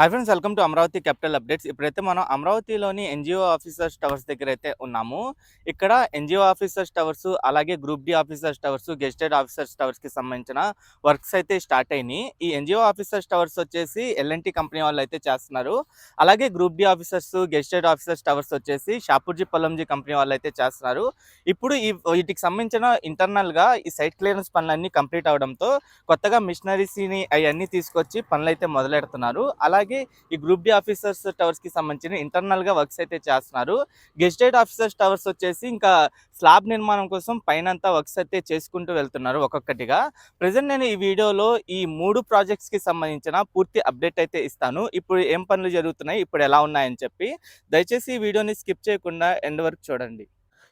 Hi friends welcome to Amaravati capital updates. ఇప్పుడైతే మనం అమరావతిలోని ఎన్జిఓ ఆఫీసర్స్ టవర్స్ దగ్గర అయితే ఉన్నాము. ఇక్కడ ఎన్జిఓ ఆఫీసర్స్ టవర్స్ అలాగే group D officers towers, gazetted officers టవర్స్‌కి సంబంధించిన వర్క్స్ అయితే స్టార్ట్ అయినాయి. ఈ ఎన్జిఓ ఆఫీసర్స్ టవర్స్ వచ్చేసి ఎల్ఎన్టీ కంపెనీ వాళ్ళు అయితే చేస్తున్నారు. అలాగే group D officers, gazetted officers towers వచ్చేసి షాపూర్జీ పొలంజీ కంపెనీ వాళ్ళు అయితే చేస్తున్నారు. ఇప్పుడు ఈ వీటికి సంబంధించిన ఇంటర్నల్‌గా ఈ సైట్ క్లియరెన్స్ పనులన్నీ కంప్లీట్ అవ్వడంతో కొత్తగా మిషనరీస్‌ని అవన్నీ తీసుకొచ్చి పనులైతే మొదలెడుతున్నారు. అలాగే ఈ గ్రూప్ డి ఆఫీసర్స్ టవర్స్‌కి సంబంధించిన ఇంటర్నల్‌గా వర్క్స్ అయితే చేస్తున్నారు. గెస్టెడ్ ఆఫీసర్స్ టవర్స్ వచ్చేసి ఇంకా స్లాబ్ నిర్మాణం కోసం పైనంతా వర్క్స్ అయితే చేసుకుంటూ వెళ్తున్నారు ఒక్కొక్కటిగా. ప్రజెంట్ నేను ఈ వీడియోలో ఈ 3 ప్రాజెక్ట్స్‌కి సంబంధించిన పూర్తి అప్డేట్ అయితే ఇస్తాను. ఇప్పుడు ఏం పనులు జరుగుతున్నాయి, ఇప్పుడు ఎలా ఉన్నాయని చెప్పి. దయచేసి ఈ వీడియోని స్కిప్ చేయకుండా ఎండ్ వరకు చూడండి.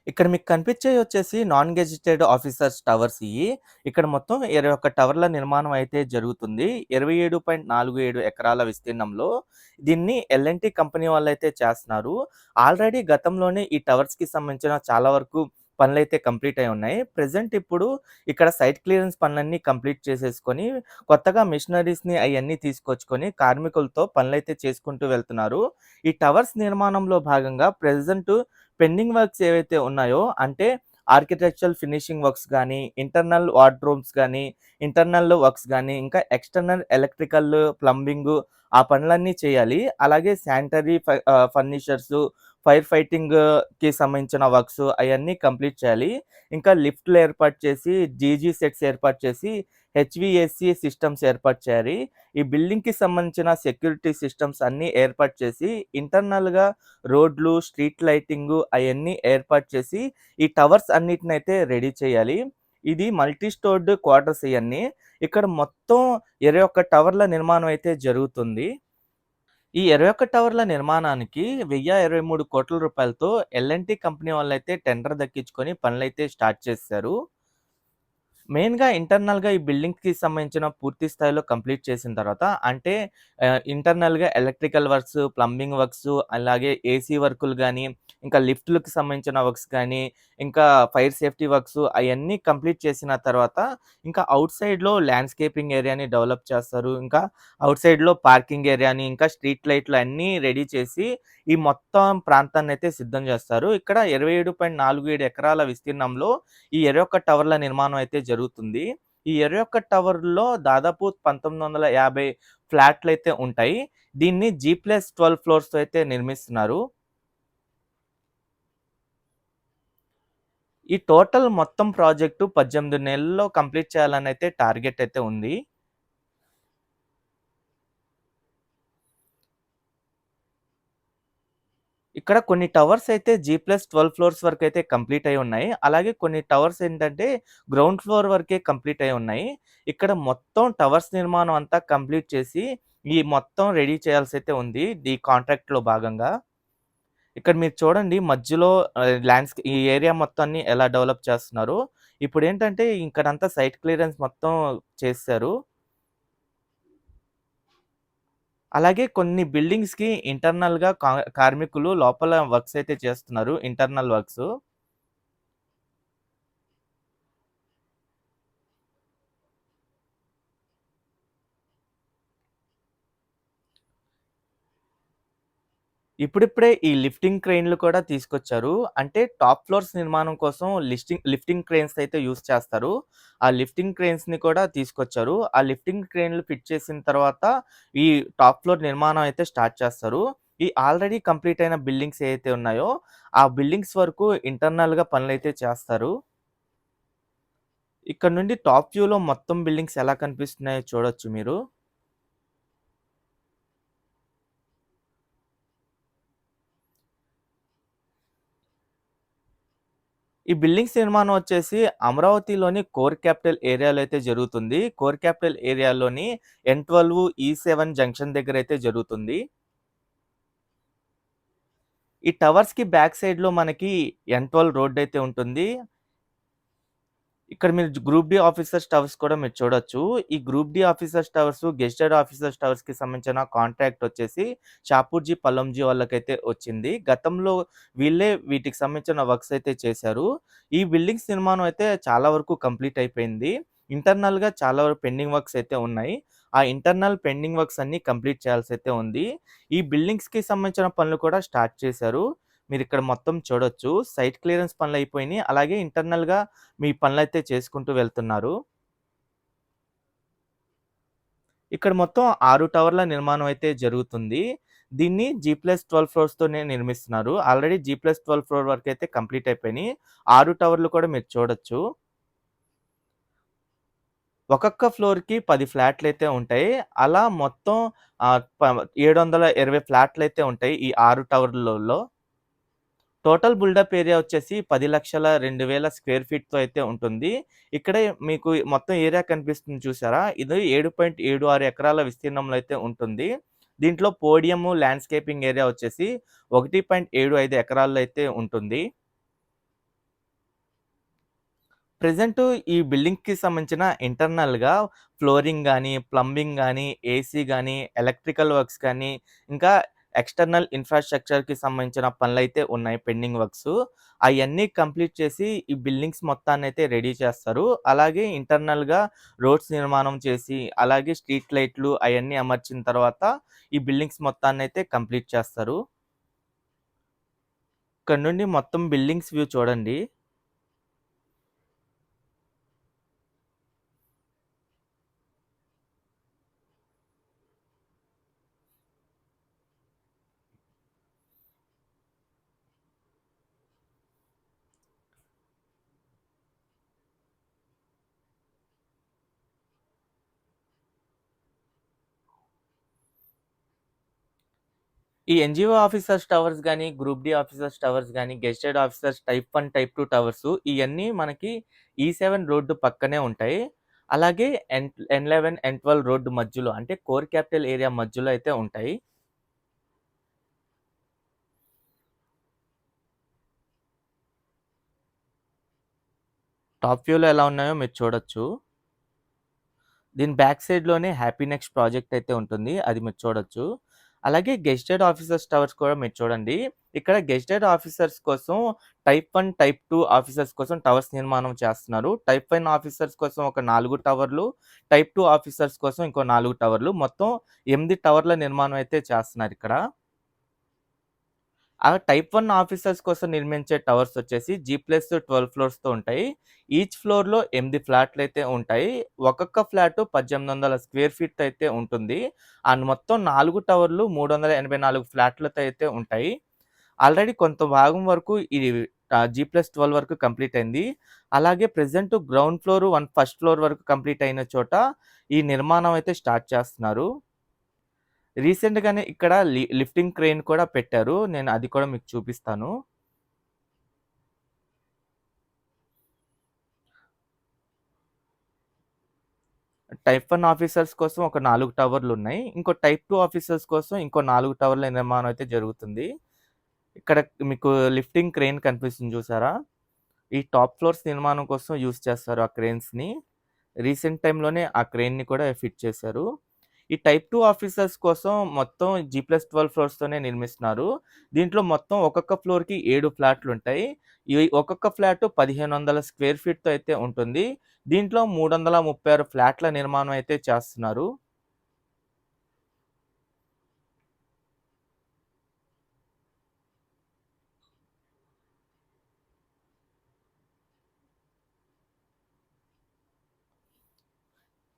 ఇక్కడ మీకు కనిపించే వచ్చేసి నాన్ గెజిటెడ్ ఆఫీసర్స్ టవర్స్ ఇవి ఇక్కడ మొత్తం 21 టవర్ల నిర్మాణం అయితే జరుగుతుంది. 27.47 ఎకరాల విస్తీర్ణంలో. దీన్ని ఎల్ఎన్టీ కంపెనీ వాళ్ళైతే చేస్తున్నారు. ఆల్రెడీ గతంలోనే ఈ టవర్స్‌కి సంబంధించిన చాలా వరకు పనులైతే కంప్లీట్ అయి ఉన్నాయి. ప్రజెంట్ ఇప్పుడు ఇక్కడ సైట్ క్లియరెన్స్ పనులన్నీ కంప్లీట్ చేసేసుకొని కొత్తగా మిషనరీస్‌ని అవన్నీ తీసుకొచ్చుకొని కార్మికులతో పనులైతే చేసుకుంటూ వెళ్తున్నారు. ఈ టవర్స్ నిర్మాణంలో భాగంగా ప్రజెంట్ పెండింగ్ వర్క్స్ ఏవైతే ఉన్నాయో అంటే ఆర్కిటెక్చరల్ ఫినిషింగ్ వర్క్స్ కానీ ఇంటర్నల్ వార్డ్‌రోబ్స్ కానీ ఇంటర్నల్ వర్క్స్ కానీ ఇంకా ఎక్స్‌టర్నల్ ఎలక్ట్రికల్, ప్లంబింగు ఆ పనులన్నీ చేయాలి. అలాగే శానిటరీ ఫర్నిచర్స్, ఫైర్ ఫైటింగ్‌కి సంబంధించిన వర్క్స్ అవన్నీ కంప్లీట్ చేయాలి. ఇంకా లిఫ్ట్‌లు ఏర్పాటు చేసి, జీజీ సెట్స్ ఏర్పాటు చేసి, హెచ్విఎస్సి సిస్టమ్స్ ఏర్పాటు చేయాలి. ఈ బిల్డింగ్‌కి సంబంధించిన సెక్యూరిటీ సిస్టమ్స్ అన్నీ ఏర్పాటు చేసి, ఇంటర్నల్‌గా రోడ్లు, స్ట్రీట్ లైటింగ్ అవన్నీ ఏర్పాటు చేసి, ఈ టవర్స్ అన్నిటినైతే రెడీ చేయాలి. ఇది మల్టీ స్టోర్డ్ క్వార్టర్స్ ఇవన్నీ ఇక్కడ మొత్తం 21 టవర్ల నిర్మాణం అయితే జరుగుతుంది. ఈ 21 టవర్ల నిర్మాణానికి వెయ్య ఇరవై మూడు కోట్ల రూపాయలతో ఎల్ఎన్టీ కంపెనీ వాళ్ళైతే టెండర్ దక్కించుకొని పనులైతే స్టార్ట్ చేశారు మెయిన్‌గా ఇంటర్నల్‌గా ఈ బిల్డింగ్కి సంబంధించిన పూర్తి స్థాయిలో కంప్లీట్ చేసిన తర్వాత అంటే ఇంటర్నల్‌గా ఎలక్ట్రికల్ వర్క్స్, ప్లంబింగ్ వర్క్స్ అలాగే ఏసీ వర్కులు కానీ ఇంకా లిఫ్ట్లకు సంబంధించిన వర్క్స్ కానీ ఇంకా ఫైర్ సేఫ్టీ వర్క్స్ అవన్నీ కంప్లీట్ చేసిన తర్వాత ఇంకా అవుట్ సైడ్‌లో ల్యాండ్‌స్కేపింగ్ ఏరియాని డెవలప్ చేస్తారు. ఇంకా అవుట్ సైడ్‌లో పార్కింగ్ ఏరియాని, ఇంకా స్ట్రీట్ లైట్లు అన్నీ రెడీ చేసి ఈ మొత్తం ప్రాంతాన్ని అయితే సిద్ధం చేస్తారు. ఇక్కడ 27.47 ఎకరాల విస్తీర్ణంలో ఈ 21 టవర్ల నిర్మాణం అయితే జరుగుతుంది. ఈ 21 టవర్‌లో దాదాపు పంతొమ్మిది వందల యాభై ఫ్లాట్లు అయితే ఉంటాయి. దీన్ని జీ+12 ఫ్లోర్స్‌తో అయితే నిర్మిస్తున్నారు. ఈ టోటల్ మొత్తం ప్రాజెక్టు 18 నెలల్లో కంప్లీట్ చేయాలని అయితే టార్గెట్ అయితే ఉంది. ఇక్కడ కొన్ని టవర్స్ అయితే జీ+12 ఫ్లోర్స్ వరకు అయితే కంప్లీట్ అయ్యి ఉన్నాయి. అలాగే కొన్ని టవర్స్ ఏంటంటే గ్రౌండ్ ఫ్లోర్ వరకే కంప్లీట్ అయ్యి ఉన్నాయి. ఇక్కడ మొత్తం టవర్స్ నిర్మాణం అంతా కంప్లీట్ చేసి ఈ మొత్తం రెడీ చేయాల్సి అయితే ఉంది. ఈ కాంట్రాక్ట్‌లో భాగంగా. ఇక్కడ మీరు చూడండి మధ్యలో ఆహ్, ఈ ఏరియా మొత్తాన్ని ఎలా డెవలప్ చేస్తున్నారు ఇప్పుడు ఏంటంటే ఇక్కడంతా సైట్ క్లియరెన్స్ మొత్తం చేశారు అలాగే కొన్ని బిల్డింగ్స్‌కి ఇంటర్నల్‌గా కా కార్మికులు లోపల వర్క్స్ అయితే చేస్తున్నారు. Internal works. ఇప్పుడిప్పుడే ఈ లిఫ్టింగ్ క్రెయిన్‌లు కూడా తీసుకొచ్చారు. అంటే టాప్ ఫ్లోర్స్ నిర్మాణం కోసం లిఫ్టింగ్ లిఫ్టింగ్ క్రెయిన్స్ అయితే యూస్ చేస్తారు. ఆ లిఫ్టింగ్ క్రెయిన్స్‌ని కూడా తీసుకొచ్చారు. ఆ లిఫ్టింగ్ క్రెయిన్‌లు ఫిట్ చేసిన తర్వాత ఈ టాప్ ఫ్లోర్ నిర్మాణం అయితే స్టార్ట్ చేస్తారు. ఈ ఆల్రెడీ కంప్లీట్ అయిన బిల్డింగ్స్ ఏవైతే ఉన్నాయో ఆ బిల్డింగ్స్ వరకు ఇంటర్నల్‌గా పనులైతే చేస్తారు. ఇక్కడ నుండి టాప్ వ్యూలో మొత్తం బిల్డింగ్స్ ఎలా కనిపిస్తున్నాయో చూడొచ్చు మీరు. ఈ బిల్డింగ్స్ నిర్మాణం వచ్చేసి అమరావతిలోని కోర్ క్యాపిటల్ ఏరియాలో అయితే జరుగుతుంది. కోర్ క్యాపిటల్ ఏరియాలోని ఎన్12, e ఈ7 జంక్షన్ దగ్గర అయితే జరుగుతుంది. ఈ టవర్స్‌కి బ్యాక్ సైడ్‌లో మనకి ఎన్12 రోడ్ అయితే ఉంటుంది. ఇక్కడ మీరు గ్రూప్ డి ఆఫీసర్స్ టవర్స్ కూడా మీరు చూడొచ్చు. ఈ group D officers towers, gazetted officers టవర్స్‌కి సంబంధించిన కాంట్రాక్ట్ వచ్చేసి షాపూర్జీ, పల్లంజీ వాళ్ళకైతే వచ్చింది. గతంలో వీళ్ళే వీటికి సంబంధించిన వర్క్స్ అయితే చేశారు. ఈ బిల్డింగ్స్ నిర్మాణం అయితే చాలా వరకు కంప్లీట్ అయిపోయింది. ఇంటర్నల్‌గా చాలా వరకు పెండింగ్ వర్క్స్ అయితే ఉన్నాయి. ఆ ఇంటర్నల్ పెండింగ్ వర్క్స్ అన్నీ కంప్లీట్ చేయాల్సి అయితే ఉంది. ఈ బిల్డింగ్స్‌కి సంబంధించిన పనులు కూడా స్టార్ట్ చేశారు. మీరు ఇక్కడ మొత్తం చూడొచ్చు. సైట్ క్లియరెన్స్ పనులు అయిపోయినాయి అలాగే ఇంటర్నల్‌గా మీ పనులైతే చేసుకుంటూ వెళ్తున్నారు. ఇక్కడ మొత్తం ఆరు టవర్ల నిర్మాణం అయితే జరుగుతుంది. దీన్ని జీ+12 ఫ్లోర్స్‌తోనే నిర్మిస్తున్నారు. ఆల్రెడీ జీ+12 ఫ్లోర్ వరకు అయితే కంప్లీట్ అయిపోయినాయి ఆరు టవర్లు కూడా మీరు చూడొచ్చు. ఒక్కొక్క ఫ్లోర్‌కి పది ఫ్లాట్లు అయితే ఉంటాయి. అలా మొత్తం ఏడు వందల ఇరవై ఫ్లాట్లు అయితే ఉంటాయి ఈ ఆరు టవర్లలో. టోటల్ బిల్డప్ ఏరియా వచ్చేసి 10,02,000 స్క్వేర్ ఫీట్‌తో అయితే ఉంటుంది. ఇక్కడే మీకు మొత్తం ఏరియా కనిపిస్తుంది చూసారా? ఇది 7.76 ఎకరాల విస్తీర్ణంలో అయితే ఉంటుంది. దీంట్లో పోడియము, ల్యాండ్‌స్కేపింగ్ ఏరియా వచ్చేసి 1.75 ఎకరాల్లో అయితే ఉంటుంది. ప్రజెంట్ ఈ బిల్డింగ్‌కి సంబంధించిన ఇంటర్నల్‌గా ఫ్లోరింగ్ కానీ ప్లంబింగ్ కానీ ఏసీ కానీ ఎలక్ట్రికల్ వర్క్స్ కానీ, ఇంకా ఎక్స్‌టర్నల్ ఇన్‌ఫ్రాస్ట్రక్చర్‌కి సంబంధించిన పనులైతే ఉన్నాయి పెండింగ్ వర్క్స్ అవన్నీ కంప్లీట్ చేసి ఈ బిల్డింగ్స్ మొత్తాన్ని అయితే రెడీ చేస్తారు. అలాగే ఇంటర్నల్‌గా రోడ్స్ నిర్మాణం చేసి, అలాగే స్ట్రీట్ లైట్లు అవన్నీ అమర్చిన తర్వాత ఈ బిల్డింగ్స్ మొత్తాన్ని అయితే కంప్లీట్ చేస్తారు. ఇక్కడ నుండి మొత్తం బిల్డింగ్స్ వ్యూ చూడండి. ఈ ఎన్జిఓ ఆఫీసర్స్ టవర్స్ కానీ గ్రూప్ డి ఆఫీసర్స్ టవర్స్ కానీ gazetted officers type one type two towers ఇవన్నీ మనకి ఈ సెవెన్ రోడ్డు పక్కనే ఉంటాయి. అలాగే ఎన్ ఎన్11, ఎన్12 రోడ్డు మధ్యలో అంటే కోర్ క్యాపిటల్ ఏరియా మధ్యలో అయితే ఉంటాయి. టాప్ వ్యూలో ఎలా ఉన్నాయో మీరు చూడొచ్చు. దీని బ్యాక్ సైడ్‌లోనే హ్యాపీ నెక్స్ట్ ప్రాజెక్ట్ అయితే ఉంటుంది. అది మీరు చూడొచ్చు. అలాగే గెస్టెడ్ ఆఫీసర్స్ టవర్స్ కూడా మీరు చూడండి. ఇక్కడ గెస్టెడ్ ఆఫీసర్స్ కోసం type one type two officers కోసం టవర్స్ నిర్మాణం చేస్తున్నారు. టైప్ వన్ ఆఫీసర్స్ కోసం ఒక నాలుగు టవర్లు, టైప్ టూ ఆఫీసర్స్ కోసం ఇంకో నాలుగు టవర్లు. మొత్తం ఎనిమిది టవర్ల నిర్మాణం అయితే చేస్తున్నారు ఇక్కడ ఆ టైప్ వన్ ఆఫీసర్స్ కోసం నిర్మించే టవర్స్ వచ్చేసి జీ+12 ఫ్లోర్స్‌తో ఉంటాయి. ఈచ్ ఫ్లోర్‌లో ఎనిమిది ఫ్లాట్లు అయితే ఉంటాయి. ఒక్కొక్క ఫ్లాట్ పద్దెనిమిది వందల స్క్వేర్ ఫీట్ అయితే ఉంటుంది. అండ్ మొత్తం నాలుగు టవర్లు 384 ఫ్లాట్‌లతో అయితే ఉంటాయి. ఆల్రెడీ కొంత భాగం వరకు ఇది ఆహ్, జీ+12 వరకు కంప్లీట్ అయింది. అలాగే present ground floor, one first floor వరకు కంప్లీట్ అయిన చోట ఈ నిర్మాణం అయితే స్టార్ట్ చేస్తున్నారు. రీసెంట్‌గానే ఇక్కడ లి లిఫ్టింగ్ క్రెయిన్ కూడా పెట్టారు. నేను అది కూడా మీకు చూపిస్తాను. టైప్ వన్ ఆఫీసర్స్ కోసం ఒక నాలుగు టవర్లు ఉన్నాయి ఇంకో టైప్ టూ ఆఫీసర్స్ కోసం ఇంకో నాలుగు టవర్ల నిర్మాణం అయితే జరుగుతుంది. ఇక్కడ మీకు లిఫ్టింగ్ క్రేన్ కనిపిస్తుంది చూసారా? ఈ టాప్ ఫ్లోర్స్ నిర్మాణం కోసం యూజ్ చేస్తారు ఆ క్రేన్స్‌ని. రీసెంట్ టైంలోనే ఆ క్రేన్‌ని కూడా ఫిట్ చేశారు. ఈ టైప్ టూ ఆఫీసర్స్ కోసం మొత్తం జీ+12 ఫ్లోర్స్‌తోనే నిర్మిస్తున్నారు. దీంట్లో మొత్తం ఒక్కొక్క ఫ్లోర్‌కి ఏడు ఫ్లాట్లు ఉంటాయి ఈ ఒక్కొక్క ఫ్లాట్ పదిహేను వందల స్క్వేర్ ఫీట్‌తో అయితే ఉంటుంది. దీంట్లో 336 ఫ్లాట్‌ల నిర్మాణం అయితే చేస్తున్నారు.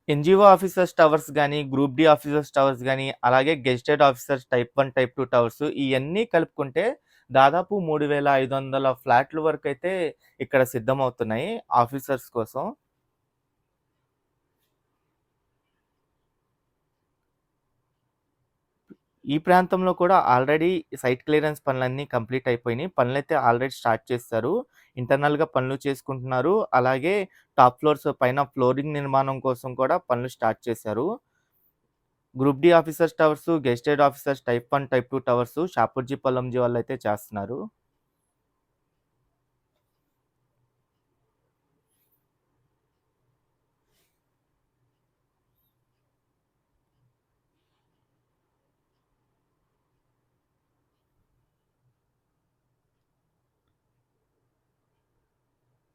ఎన్జిఓ ఆఫీసర్స్ టవర్స్ కానీ గ్రూప్ డి ఆఫీసర్స్ టవర్స్ కానీ అలాగే gazetted officers type one type two towers ఇవన్నీ కలుపుకుంటే దాదాపు 3500 ఫ్లాట్‌ల అయితే ఇక్కడ సిద్ధమవుతున్నాయి ఆఫీసర్స్ కోసం. ఈ ప్రాంతంలో కూడా ఆల్రెడీ సైట్ క్లియరెన్స్ పనులన్నీ కంప్లీట్ అయిపోయినాయి పనులైతే ఆల్రెడీ స్టార్ట్ చేస్తారు ఇంటర్నల్‌గా పనులు చేసుకుంటున్నారు. అలాగే టాప్ ఫ్లోర్స్ పైన ఫ్లోరింగ్ నిర్మాణం కోసం కూడా పనులు స్టార్ట్ చేశారు. Group D officers towers, gazetted officers type one type two towers Shapoorji, వాళ్ళు అయితే చేస్తున్నారు.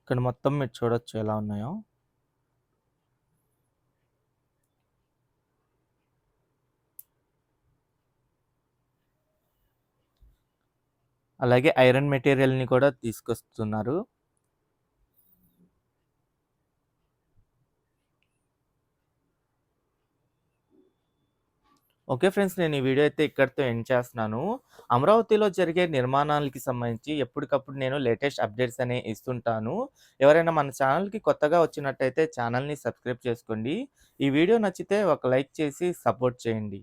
ఇక్కడ మొత్తం మీరు చూడొచ్చు ఎలా ఉన్నాయో. అలాగే ఐరన్ మెటీరియల్‌ని కూడా తీసుకొస్తున్నారు. Okay friends. నేను ఈ వీడియో అయితే ఇక్కడితో ఎండ్ చేస్తున్నాను. అమరావతిలో జరిగే నిర్మాణాలకి సంబంధించి ఎప్పటికప్పుడు నేను లేటెస్ట్ అప్డేట్స్ అనే ఇస్తుంటాను. ఎవరైనా మన ఛానల్‌కి కొత్తగా వచ్చినట్టయితే ఛానల్‌ని సబ్స్క్రైబ్ చేసుకోండి. ఈ వీడియో నచ్చితే ఒక లైక్ చేసి సపోర్ట్ చేయండి.